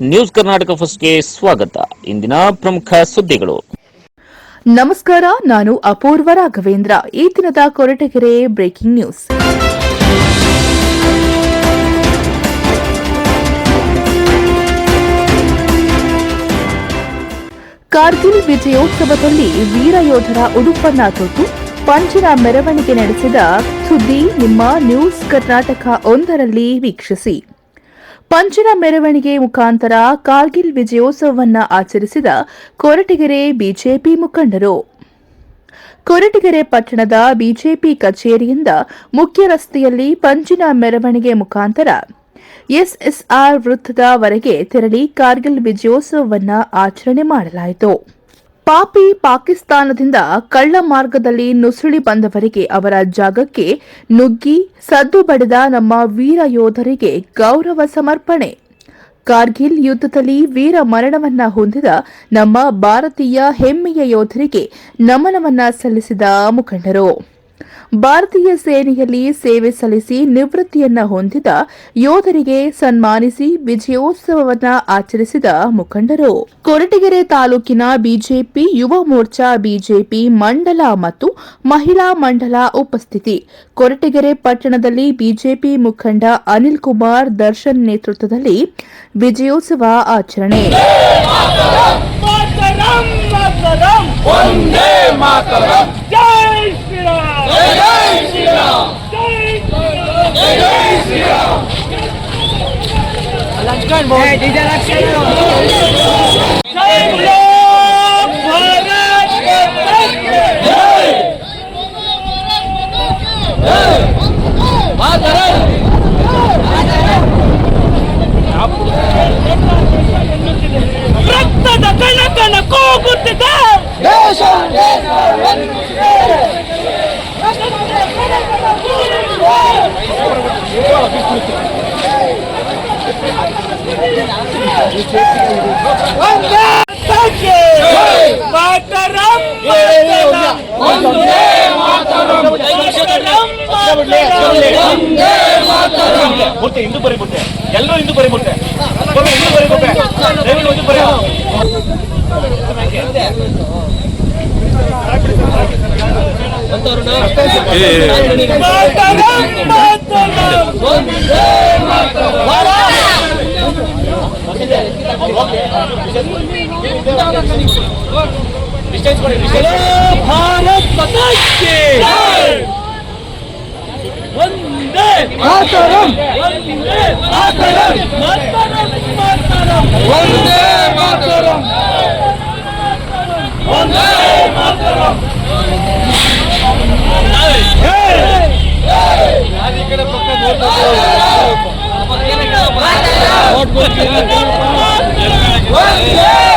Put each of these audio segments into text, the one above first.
News Karnataka ಫಸ್ಟ್ಗೆ ಸ್ವಾಗತ. ಇಂದಿನ ಪ್ರಮುಖ ಸುದ್ದಿಗಳು. ನಮಸ್ಕಾರ, ನಾನು ಅಪೂರ್ವ ರಾಘವೇಂದ್ರ. ಈ ದಿನದ ಕೊರಟಗೆರೆ ಬ್ರೇಕಿಂಗ್ ನ್ಯೂಸ್. ಕಾರ್ಗಿಲ್ ವಿಜಯೋತ್ಸವದಲ್ಲಿ ವೀರ ಯೋಧರ ಉಡುಪನ್ನ ತೊಟ್ಟು ಪಂಚಿನ ಮೆರವಣಿಗೆ ನಡೆಸಿದ ಸುದ್ದಿ ನಿಮ್ಮ ನ್ಯೂಸ್ ಕರ್ನಾಟಕ ಒಂದರಲ್ಲಿ ವೀಕ್ಷಿಸಿ. ಪಂಚಿನ ಮೆರವಣಿಗೆ ಮುಖಾಂತರ ಕಾರ್ಗಿಲ್ ವಿಜಯೋತ್ಸವವನ್ನು ಆಚರಿಸಿದ ಕೊರಟಗೆರೆ ಬಿಜೆಪಿ ಮುಖಂಡರು. ಕೊರಟಗೆರೆ ಪಟ್ಟಣದ ಬಿಜೆಪಿ ಕಚೇರಿಯಿಂದ ಮುಖ್ಯ ರಸ್ತೆಯಲ್ಲಿ ಪಂಚಿನ ಮೆರವಣಿಗೆ ಮುಖಾಂತರ ಎಸ್ಎಸ್ಆರ್ ವೃತ್ತದವರೆಗೆ ತೆರಳಿ ಕಾರ್ಗಿಲ್ ವಿಜಯೋತ್ಸವವನ್ನು ಆಚರಣೆ ಮಾಡಲಾಯಿತು. ಪಾಪಿ ಪಾಕಿಸ್ತಾನದಿಂದ ಕಳ್ಳ ಮಾರ್ಗದಲ್ಲಿ ನುಸುಳಿ ಬಂದವರಿಗೆ ಅವರ ಜಾಗಕ್ಕೆ ನುಗ್ಗಿ ಸದ್ದು ಬಡಿದ ನಮ್ಮ ವೀರ ಯೋಧರಿಗೆ ಗೌರವ ಸಮರ್ಪಣೆ. ಕಾರ್ಗಿಲ್ ಯುದ್ಧದಲ್ಲಿ ವೀರ ಮರಣವನ್ನ ಹೊಂದಿದ ನಮ್ಮ ಭಾರತೀಯ ಹೆಮ್ಮೆಯ ಯೋಧರಿಗೆ ನಮನವನ್ನ ಸಲ್ಲಿಸಿದ ಮುಖಂಡರು. ಭಾರತೀಯ ಸೇನೆಯಲ್ಲಿ ಸೇವೆ ಸಲ್ಲಿಸಿ ನಿವೃತ್ತಿಯನ್ನ ಹೊಂದಿದ ಯೋಧರಿಗೆ ಸನ್ಮಾನಿಸಿ ವಿಜಯೋತ್ಸವವನ್ನ ಆಚರಿಸಿದ ಮುಖಂಡರು. ಕೊರಟಗೆರೆ ತಾಲೂಕಿನ ಬಿಜೆಪಿ ಯುವ ಮೋರ್ಚಾ ಬಿಜೆಪಿ ಮಂಡಲ ಮತ್ತು ಮಹಿಳಾ ಮಂಡಲ ಉಪಸ್ಥಿತಿ. ಕೊರಟಗೆರೆ ಪಟ್ಟಣದಲ್ಲಿ ಬಿಜೆಪಿ ಮುಖಂಡ ಅನಿಲ್ ಕುಮಾರ್ ದರ್ಶನ್ ನೇತೃತ್ವದಲ್ಲಿ ವಿಜಯೋತ್ಸವ ಆಚರಣೆ. ಮಾತರಂ! ರಕ್ತದ ಕಣ ಕಣ ಕೂಗುತ್ತಿದೆ ದೇಶ ಮಾತಾ ಮುಟ್ಟೆ ಹಿಂದೂ ಬರಿ ಮುಟ್ಟೆ ಎಲ್ಲರೂ ಹಿಂದೂ ಬರಿ ಮುಟ್ಟೆ ಬರೀ ಹಿಂದೂ ಬರಿ ಮುಟ್ಟೆ ದಯವಿಟ್ಟು ಹಿಂದೂ ಬರಿ ಮಾತರಂ ವಂದೇ ಮಾತರಂ ಡಿಸ್ಟೆನ್ಸ್ ಕೊಡಿ ಡಿಸ್ಟೆನ್ಸ್ ಭಾರತ್ ಮಾತಾ ಕಿ ವಂದೇ ಮಾತರಂ ವಂದೇ ಮಾತರಂ ಮಾತರಂ ಮಾತರಂ ವಂದೇ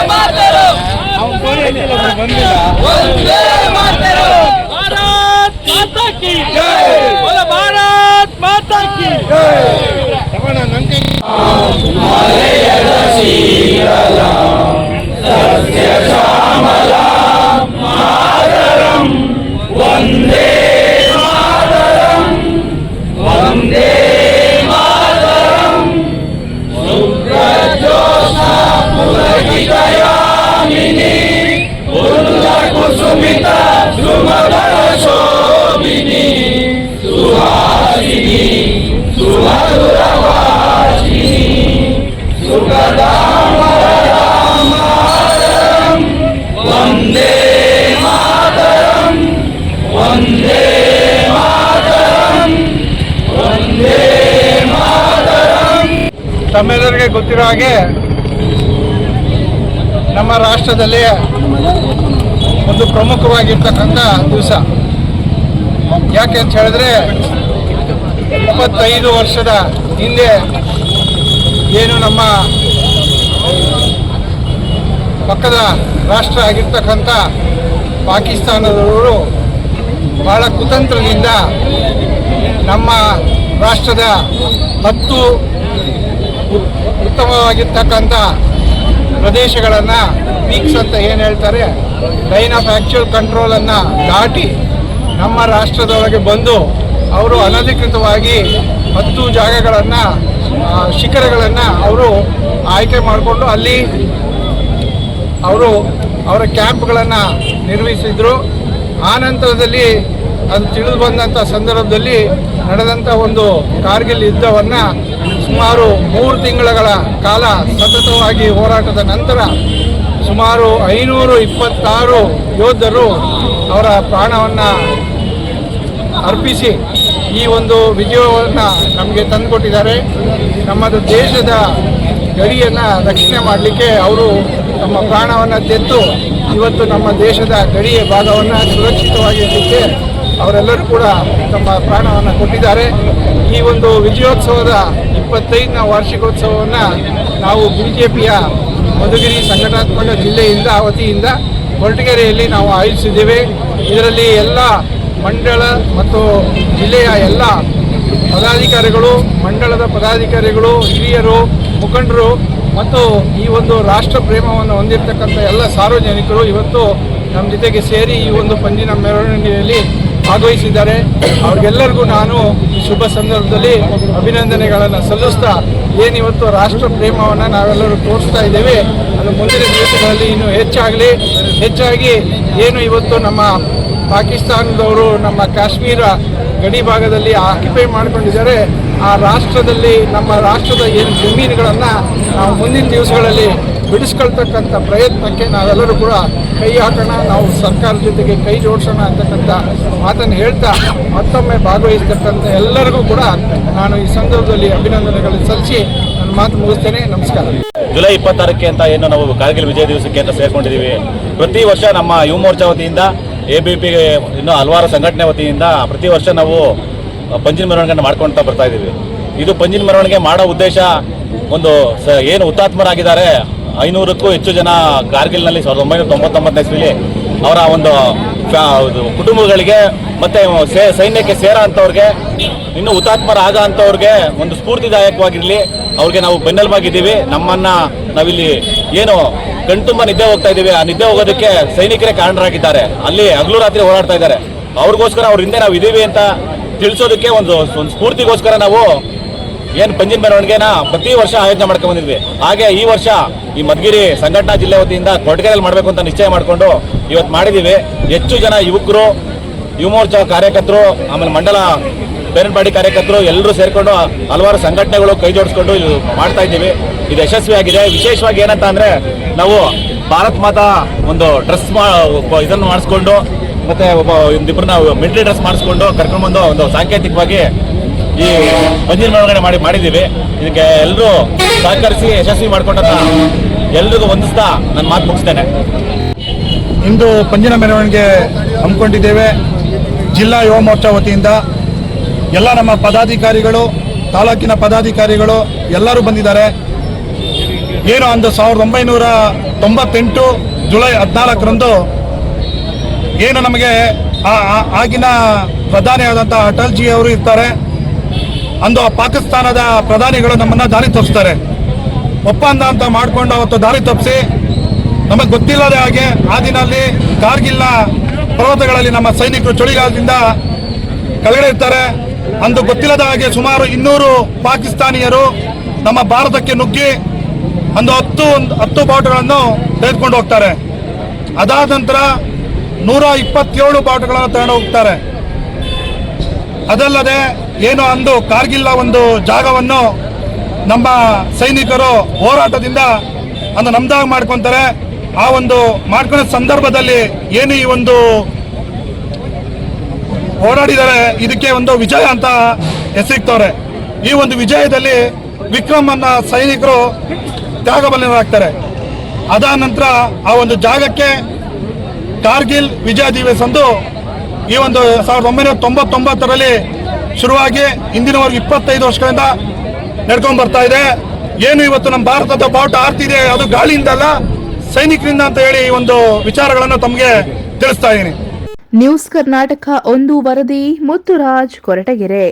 ಮಾತರಂ ವಂದೇ ಮಾತರಂ ವಂದೇ ಮಾತರಂ ವಂದೇ ತಮ್ಮೆಲ್ಲರಿಗೆ ಗೊತ್ತಿರೋ ಹಾಗೆ ನಮ್ಮ ರಾಷ್ಟ್ರದಲ್ಲಿ ಒಂದು ಪ್ರಮುಖವಾಗಿರ್ತಕ್ಕಂಥ ದಿವಸ. ಯಾಕೆ ಅಂತ ಹೇಳಿದ್ರೆ ಇಪ್ಪತ್ತೈದು ವರ್ಷದ ಹಿಂದೆ ಏನು ನಮ್ಮ ಪಕ್ಕದ ರಾಷ್ಟ್ರ ಆಗಿರ್ತಕ್ಕಂಥ ಪಾಕಿಸ್ತಾನದವರು ಬಹಳ ಕುತಂತ್ರದಿಂದ ನಮ್ಮ ರಾಷ್ಟ್ರದ ಹತ್ತು ಉತ್ತಮವಾಗಿರ್ತಕ್ಕಂಥ ಪ್ರದೇಶಗಳನ್ನು ಪೀಕ್ಸ್ ಅಂತ ಏನು ಹೇಳ್ತಾರೆ? ಲೈನ್ ಆಫ್ ಆ್ಯಕ್ಚುಯಲ್ ಕಂಟ್ರೋಲನ್ನು ದಾಟಿ ನಮ್ಮ ರಾಷ್ಟ್ರದೊಳಗೆ ಬಂದು ಅವರು ಅನಧಿಕೃತವಾಗಿ ಹತ್ತು ಜಾಗಗಳನ್ನು ಶಿಖರಗಳನ್ನು ಅವರು ಆಯ್ಕೆ ಮಾಡಿಕೊಂಡು ಅಲ್ಲಿ ಅವರು ಅವರ ಕ್ಯಾಂಪ್ಗಳನ್ನು ನಿರ್ಮಿಸಿದರು ಆ ನಂತರದಲ್ಲಿ ಅದು ತಿಳಿದು ಬಂದಂಥ ಸಂದರ್ಭದಲ್ಲಿ ನಡೆದಂಥ ಒಂದು ಕಾರ್ಗಿಲ್ ಯುದ್ಧವನ್ನು ಸುಮಾರು ಮೂರು ತಿಂಗಳ ಕಾಲ ಸತತವಾಗಿ ಹೋರಾಟದ ನಂತರ ಸುಮಾರು ಐನೂರು ಇಪ್ಪತ್ತಾರು ಯೋಧರು ಅವರ ಪ್ರಾಣವನ್ನು ಅರ್ಪಿಸಿ ಈ ಒಂದು ವಿಜಯವನ್ನು ನಮಗೆ ತಂದುಕೊಟ್ಟಿದ್ದಾರೆ. ನಮ್ಮದು ದೇಶದ ಗಡಿಯನ್ನು ರಕ್ಷಣೆ ಮಾಡಲಿಕ್ಕೆ ಅವರು ತಮ್ಮ ಪ್ರಾಣವನ್ನು ತೆತ್ತು ಇವತ್ತು ನಮ್ಮ ದೇಶದ ಗಡಿಯ ಭಾಗವನ್ನು ಸುರಕ್ಷಿತವಾಗಿ ಇರಲಿಕ್ಕೆ ಅವರೆಲ್ಲರೂ ಕೂಡ ತಮ್ಮ ಪ್ರಾಣವನ್ನು ಕೊಟ್ಟಿದ್ದಾರೆ. ಈ ಒಂದು ವಿಜಯೋತ್ಸವದ ಇಪ್ಪತ್ತೈದನ ವಾರ್ಷಿಕೋತ್ಸವವನ್ನು ನಾವು ಬಿ ಜೆ ಪಿಯ ಮಧುಗಿರಿ ಸಂಘಟನಾತ್ಮಕ ಜಿಲ್ಲೆಯಿಂದ, ವತಿಯಿಂದ ಕೊರಟಗೆರೆಯಲ್ಲಿ ನಾವು ಆಯೋಜಿಸಿದ್ದೇವೆ. ಇದರಲ್ಲಿ ಎಲ್ಲ ಮಂಡಳ ಮತ್ತು ಜಿಲ್ಲೆಯ ಎಲ್ಲ ಪದಾಧಿಕಾರಿಗಳು, ಮಂಡಳದ ಪದಾಧಿಕಾರಿಗಳು, ಹಿರಿಯರು, ಮುಖಂಡರು ಮತ್ತು ಈ ಒಂದು ರಾಷ್ಟ್ರ ಪ್ರೇಮವನ್ನು ಹೊಂದಿರತಕ್ಕಂಥ ಎಲ್ಲ ಸಾರ್ವಜನಿಕರು ಇವತ್ತು ನಮ್ಮ ಜೊತೆಗೆ ಸೇರಿ ಈ ಒಂದು ಪಂಜಿನ ಮೆರವಣಿಗೆಯಲ್ಲಿ ಭಾಗವಹಿಸಿದ್ದಾರೆ. ಅವ್ರಿಗೆಲ್ಲರಿಗೂ ನಾನು ಶುಭ ಸಂದರ್ಭದಲ್ಲಿ ಅಭಿನಂದನೆಗಳನ್ನು ಸಲ್ಲಿಸ್ತಾ ಏನಿವತ್ತು ರಾಷ್ಟ್ರ ಪ್ರೇಮವನ್ನು ನಾವೆಲ್ಲರೂ ತೋರಿಸ್ತಾ ಇದ್ದೇವೆ. ಅದು ಮುಂದಿನ ದಿವಸಗಳಲ್ಲಿ ಇನ್ನೂ ಹೆಚ್ಚಾಗಲಿ. ಹೆಚ್ಚಾಗಿ ಏನು ಇವತ್ತು ನಮ್ಮ ಪಾಕಿಸ್ತಾನದವರು, ನಮ್ಮ ಕಾಶ್ಮೀರ ಗಡಿ ಭಾಗದಲ್ಲಿ ಆಕ್ಯುಪೈ ಮಾಡಿಕೊಂಡಿದ್ದಾರೆ. ಆ ರಾಷ್ಟ್ರದಲ್ಲಿ, ನಮ್ಮ ರಾಷ್ಟ್ರದ ಏನು ಜಮೀನುಗಳನ್ನು ನಾವು ಮುಂದಿನ ದಿವಸಗಳಲ್ಲಿ ಬಿಡಿಸ್ಕೊಳ್ತಕ್ಕಂಥ ಪ್ರಯತ್ನಕ್ಕೆ ನಾವೆಲ್ಲರೂ ಕೂಡ ಕೈ ಹಾಕೋಣ, ನಾವು ಸರ್ಕಾರದ ಜೊತೆಗೆ ಕೈ ಜೋಡಿಸೋಣ ಅಂತಕ್ಕಂಥ ಮಾತನ್ನು ಹೇಳ್ತಾ ಮತ್ತೊಮ್ಮೆ ಭಾಗವಹಿಸ್ತಕ್ಕಂಥ ಎಲ್ಲರಿಗೂ ಕೂಡ ನಾನು ಈ ಸಂದರ್ಭದಲ್ಲಿ ಅಭಿನಂದನೆಗಳನ್ನು ಸಲ್ಲಿಸಿ ನನ್ನ ಮಾತು ಮುಗಿಸ್ತೇನೆ. ನಮಸ್ಕಾರ. ಜುಲೈ ಇಪ್ಪತ್ತಾರಕ್ಕೆ ಅಂತ ಏನು ನಾವು ಕಾರ್ಗಿಲ್ ವಿಜಯ ದಿವಸಕ್ಕೆ ಅಂತ ಸೇರ್ಕೊಂಡಿದ್ದೀವಿ. ಪ್ರತಿ ವರ್ಷ ನಮ್ಮ ಯುವ ಮೋರ್ಚಾ ವತಿಯಿಂದ ಎ ಬಿ ಪಿ ಇನ್ನೂ ಹಲವಾರು ಸಂಘಟನೆ ವತಿಯಿಂದ ಪ್ರತಿ ವರ್ಷ ನಾವು ಪಂಜಿನ ಮೆರವಣಿಗೆಯನ್ನು ಮಾಡ್ಕೊಳ್ತಾ ಬರ್ತಾ ಇದ್ದೀವಿ. ಇದು ಪಂಜಿನ ಮೆರವಣಿಗೆ ಮಾಡೋ ಉದ್ದೇಶ ಒಂದು ಏನು ಹುತಾತ್ಮರಾಗಿದ್ದಾರೆ, ಐನೂರಕ್ಕೂ ಹೆಚ್ಚು ಜನ ಕಾರ್ಗಿಲ್ನಲ್ಲಿ ಸಾವಿರದ ಒಂಬೈನೂರ ತೊಂಬತ್ತೊಂಬತ್ತನೇ ಇಸ್ವಿಲಿ ಅವರ ಒಂದು ಕುಟುಂಬಗಳಿಗೆ ಮತ್ತೆ ಸೇ, ಸೈನ್ಯಕ್ಕೆ ಸೇರ ಅಂಥವ್ರಿಗೆ ಇನ್ನೂ ಹುತಾತ್ಮರ ಆಗ ಅಂಥವ್ರಿಗೆ ಒಂದು ಸ್ಫೂರ್ತಿದಾಯಕವಾಗಿರಲಿ, ಅವ್ರಿಗೆ ನಾವು ಬೆನ್ನೆಲುಬಾಗಿದ್ದೀವಿ. ನಮ್ಮನ್ನ ನಾವಿಲ್ಲಿ ಏನು ಕಣ್ತುಂಬ ನಿದ್ದೆ ಹೋಗ್ತಾ ಇದ್ದೀವಿ. ಆ ನಿದ್ದೆ ಹೋಗೋದಕ್ಕೆ ಸೈನಿಕರೇ ಕಾರಣರಾಗಿದ್ದಾರೆ. ಅಲ್ಲಿ ಹಗಲು ರಾತ್ರಿ ಓಡಾಡ್ತಾ ಇದ್ದಾರೆ. ಅವ್ರಿಗೋಸ್ಕರ ಅವ್ರ ಹಿಂದೆ ನಾವು ಇದ್ದೀವಿ ಅಂತ ತಿಳಿಸೋದಕ್ಕೆ ಒಂದು ಒಂದು ಸ್ಫೂರ್ತಿಗೋಸ್ಕರ ನಾವು ಏನು ಪಂಜಿನ ಮೆರವಣಿಗೆನ ಪ್ರತಿ ವರ್ಷ ಆಯೋಜನೆ ಮಾಡ್ಕೊಂಡು ಬಂದಿದ್ವಿ. ಹಾಗೆ ಈ ವರ್ಷ ಈ ಮಧುಗಿರಿ ಸಂಘಟನಾ ಜಿಲ್ಲೆ ವತಿಯಿಂದ ಕೊರಟಗೆರೆಯಲ್ಲಿ ಮಾಡಬೇಕು ಅಂತ ನಿಶ್ಚಯ ಮಾಡಿಕೊಂಡು ಇವತ್ತು ಮಾಡಿದ್ದೀವಿ ಹೆಚ್ಚು ಜನ ಯುವಕರು, ಯುವಮೋರ್ಚಾ ಕಾರ್ಯಕರ್ತರು, ಆಮೇಲೆ ಮಂಡಲ ಬೇರನಪಾಡಿ ಕಾರ್ಯಕರ್ತರು ಎಲ್ಲರೂ ಸೇರಿಕೊಂಡು ಹಲವಾರು ಸಂಘಟನೆಗಳು ಕೈ ಜೋಡಿಸ್ಕೊಂಡು ಇದು ಮಾಡ್ತಾ ಇದ್ದೀವಿ. ಇದು ಯಶಸ್ವಿಯಾಗಿದೆ. ವಿಶೇಷವಾಗಿ ಏನಂತ ಅಂದ್ರೆ ನಾವು ಭಾರತ್ ಮಾತಾ ಒಂದು ಡ್ರೆಸ್ ಮಾ ಇದನ್ನು ಮಾಡಿಸ್ಕೊಂಡು ಮತ್ತೆ ಒಬ್ಬ ಒಂದಿಬ್ಬರನ್ನ ಮಿಲಿಟರಿ ಡ್ರೆಸ್ ಮಾಡಿಸ್ಕೊಂಡು ಕರ್ಕೊಂಡ್ಬಂದು ಒಂದು ಸಾಂಕೇತಿಕವಾಗಿ ಈ ಮಂದಿರ ಮೆರವಣಿಗೆ ಮಾಡಿ ಮಾಡಿದ್ದೀವಿ. ಇದಕ್ಕೆ ಎಲ್ಲರೂ ಸಹಕರಿಸಿ ಯಶಸ್ವಿ ಮಾಡಿಕೊಂಡಂತ ಎಲ್ರಿಗೂ ವಂದಿಸ್ತಾ ನನ್ನ ಮಾತು ಮುಗಿಸ್ತೇನೆ. ಇಂದು ಪಂಜಿನ ಮೆರವಣಿಗೆ ಹಮ್ಮಿಕೊಂಡಿದ್ದೇವೆ. ಜಿಲ್ಲಾ ಯುವ ಮೋರ್ಚಾ ವತಿಯಿಂದ ಎಲ್ಲ ನಮ್ಮ ಪದಾಧಿಕಾರಿಗಳು, ತಾಲೂಕಿನ ಪದಾಧಿಕಾರಿಗಳು ಎಲ್ಲರೂ ಬಂದಿದ್ದಾರೆ. ಏನು ಅಂದು ಸಾವಿರದ ಒಂಬೈನೂರ ತೊಂಬತ್ತೆಂಟು ಜುಲೈ ಹದಿನಾಲ್ಕರಂದು ಏನು ನಮಗೆ ಆಗಿನ ಪ್ರಧಾನಿಯಾದಂಥ ಅಟಲ್ಜಿ ಅವರು ಇರ್ತಾರೆ. ಅಂದು ಪಾಕಿಸ್ತಾನದ ಪ್ರಧಾನಿಗಳು ನಮ್ಮನ್ನ ದಾರಿ ತಪ್ಪಿಸ್ತಾರೆ ಒಪ್ಪಂದ ಅಂತ ಮಾಡಿಕೊಂಡು ಅವತ್ತು ದಾರಿ ತಪ್ಪಿಸಿ, ನಮಗೆ ಗೊತ್ತಿಲ್ಲದ ಹಾಗೆ ಆ ದಿನಲ್ಲಿ ಕಾರ್ಗಿಲ್ನ ಪರ್ವತಗಳಲ್ಲಿ ನಮ್ಮ ಸೈನಿಕರು ಚಳಿಗಾಲದಿಂದ ಕೆಳಗಡೆ ಇರ್ತಾರೆ. ಅಂದು ಗೊತ್ತಿಲ್ಲದ ಹಾಗೆ ಸುಮಾರು ಇನ್ನೂರು ಪಾಕಿಸ್ತಾನಿಯರು ನಮ್ಮ ಭಾರತಕ್ಕೆ ನುಗ್ಗಿ ಒಂದು ಹತ್ತು ಹತ್ತು ಬಾಟುಗಳನ್ನು ತೆಗೆದುಕೊಂಡು ಹೋಗ್ತಾರೆ. ಅದಾದ ನಂತರ ನೂರ ಇಪ್ಪತ್ತೇಳು ಬಾಟುಗಳನ್ನು ತಗೊಂಡು ಹೋಗ್ತಾರೆ. ಅದಲ್ಲದೆ ಏನು ಅಂದು ಕಾರ್ಗಿಲ್ಲ ಒಂದು ಜಾಗವನ್ನು ನಮ್ಮ ಸೈನಿಕರು ಹೋರಾಟದಿಂದ ಅಂದು ನಮ್ದಾಗ ಮಾಡ್ಕೊತಾರೆ. ಆ ಒಂದು ಮಾಡ್ಕೊಳ್ಳೋ ಸಂದರ್ಭದಲ್ಲಿ ಏನು ಈ ಒಂದು ಓಡಾಡಿದರೆ ಇದಕ್ಕೆ ಒಂದು ವಿಜಯ ಅಂತ ಹೆಸರಿಕ್ತವ್ರೆ ಈ ಒಂದು ವಿಜಯದಲ್ಲಿ ವಿಕ್ರಮ್ ಅನ್ನ ಸೈನಿಕರು ತ್ಯಾಗಬಲಿರಾಗ್ತಾರೆ. ಅದಾದ ನಂತರ ಆ ಒಂದು ಜಾಗಕ್ಕೆ ಕಾರ್ಗಿಲ್ ವಿಜಯ ದಿವಸ್ ಅಂದು ಈ ಒಂದು ಸಾವಿರದ ಒಂಬೈನೂರ ತೊಂಬತ್ತೊಂಬತ್ತರಲ್ಲಿ ಶುರುವಾಗಿ ಇಂದಿನವರೆಗೂ ಇಪ್ಪತ್ತೈದು ವರ್ಷಗಳಿಂದ ನಡ್ಕೊಂಡು ಬರ್ತಾ ಇದೆ. ಏನು ಇವತ್ತು ನಮ್ಮ ಭಾರತದ ಬಾವುಟ ಆರ್ತಿದೆ ಅದು ಗಾಳಿಯಿಂದಲ್ಲ ಸೈನಿಕರಿಂದ ಅಂತ ಹೇಳಿ ಈ ಒಂದು ವಿಚಾರಗಳನ್ನು ತಮಗೆ ತಿಳಿಸ್ತಾ ಇದ್ದೀನಿ. ನ್ಯೂಸ್ ಕರ್ನಾಟಕ ಒಂದು ವರದಿ ಮುತ್ತುರಾಜ್ ಕೊರಟಗೆರೆ.